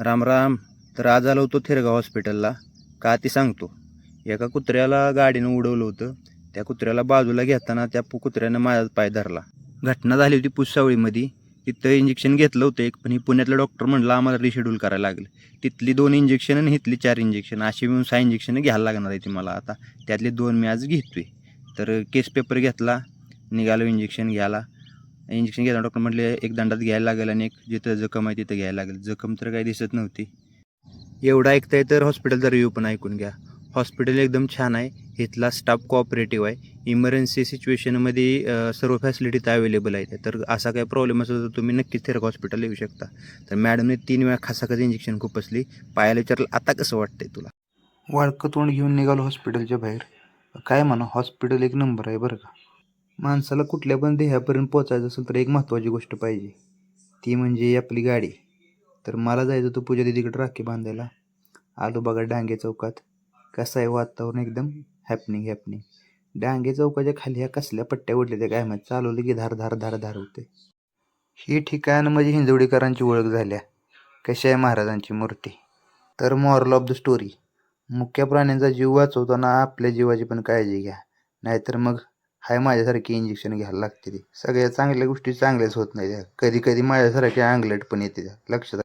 राम राम. तर आज आलो होतो थिरगाव हॉस्पिटलला. का ते सांगतो. एका कुत्र्याला गाडीनं उडवलं होतं. त्या कुत्र्याला बाजूला घेताना त्या कुत्र्यानं माझा पाय धरला. घटना झाली होती पुसावळीमध्ये. तिथं इंजेक्शन घेतलं होतं एक पण ही पुण्यातलं डॉक्टर म्हणलं आम्हाला रिशेड्यूल करायला लागलं. तिथली दोन इंजेक्शन आणि इथली चार इंजेक्शन अशी मिळून सहा इंजेक्शन घ्यायला लागणार आहे ती मला आता. त्यातले दोन मी आज घेतोय. तर केस पेपर घेतला. निघालो इंजेक्शन घ्यायला. इंजेक्शन घेताना डॉक्टर म्हटले एक दंडात घ्यायला लागेल आणि एक जिथं जखम आहे तिथं घ्यायला लागेल. जखम तर काही दिसत नव्हती. एवढं ऐकताय तर हॉस्पिटलचा रिव्ह्यू पण ऐकून घ्या. हॉस्पिटल एकदम छान आहे. इथला स्टाफ कोऑपरेटिव्ह आहे. इमर्जन्सी सिच्युएशनमध्ये सर्व फॅसिलिटी तर अवेलेबल आहेत. तर असा काही प्रॉब्लेम असेल तर तुम्ही नक्कीच थिरक हॉस्पिटल येऊ शकता. तर मॅडमने तीन वेळा खासाखास इंजेक्शन खूप असली. पायाला विचारलं आता कसं वाटतंय तुला? वाळकं तोंड घेऊन निघालो हॉस्पिटलच्या बाहेर. काय म्हणा हॉस्पिटल एक नंबर आहे बरं का? माणसाला कुठल्या पण देहापर्यंत पोचायचं असेल तर एक महत्त्वाची गोष्ट पाहिजे. ती म्हणजे आपली गाडी. तर मला जायचं होतं पूजा दिदीकडे राखी बांधायला. आलो बघा डांगे चौकात. कसं आहे वातावरण एकदम? हॅपनिंग हॅपनिंग डांगे चौकाच्या खाली ह्या कसल्या पट्ट्या उडल्या त्या काय माहिती? चालवलं की धार धार धार धार होते. ही ठिकाण म्हणजे हिंजवडीकरांची ओळख झाल्या. कशी आहे महाराजांची मूर्ती? तर मॉरल ऑफ द स्टोरी मुख्य प्राण्यांचा जीव वाचवताना आपल्या जीवाची पण काळजी घ्या. नाहीतर मग हाय माझ्यासारखी इंजेक्शन घ्यायला लागते सगळ्या चांगल्या गोष्टी चांगल्याच होत नाही त्या. कधी कधी माझ्यासारखी अंगलट पण येते त्या. लक्षात